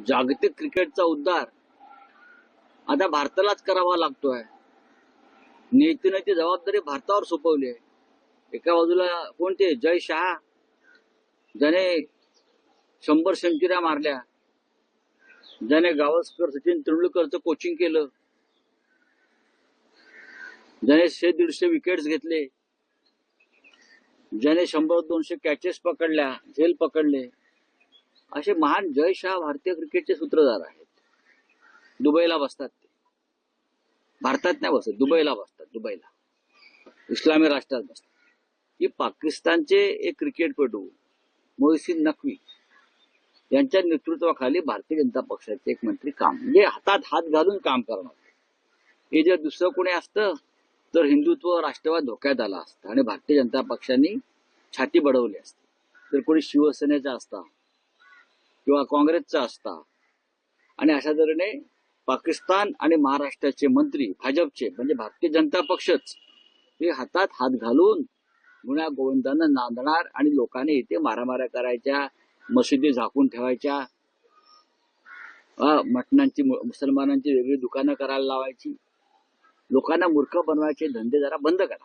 जागतिक क्रिकेटचा उद्धार आता भारतालाच करावा लागतोय. नीतीने ती जबाबदारी भारतावर सोपवली आहे. एका बाजूला कोणते? जय शहा. ज्याने शंभर सेंचुऱ्या मारल्या. ज्याने गावस्कर सचिन तेंडुलकरचं कोचिंग केलं. ज्याने शे दीडशे विकेट्स घेतले. ज्याने शंभर दोनशे कॅचेस पकडल्या झेल पकडले. असे महान जय शाह भारतीय क्रिकेटचे सूत्रधार आहेत. दुबईला बसतात ते. भारतात नाही बसत दुबईला बसतात दुबईला. इस्लामी राष्ट्रात बसतात. की पाकिस्तानचे एक क्रिकेटपटू मोहसिन नकवी यांच्या नेतृत्वाखाली भारतीय जनता पक्षाचे एक मंत्री काम म्हणजे हातात हात घालून काम करणार. हे जर दुसरं कोणी असतं तर हिंदुत्व राष्ट्रवाद धोक्यात आला असतं आणि भारतीय जनता पक्षाने छाती बडवली असते. तर कोणी शिवसेनेचा असता किंवा काँग्रेसचा असता. आणि अशा तऱ्हेने पाकिस्तान आणि महाराष्ट्राचे मंत्री भाजपचे म्हणजे भारतीय जनता पक्षच हे हातात हात घालून गुण्या गोविंदांना नांदणार आणि लोकांनी इथे मारामाऱ्या करायच्या मशिदी झाकून ठेवायच्या मटणांची मुसलमानांची वेगळी दुकानं करायला लावायची. लोकांना मूर्ख बनवायचे धंदे जरा बंद करा.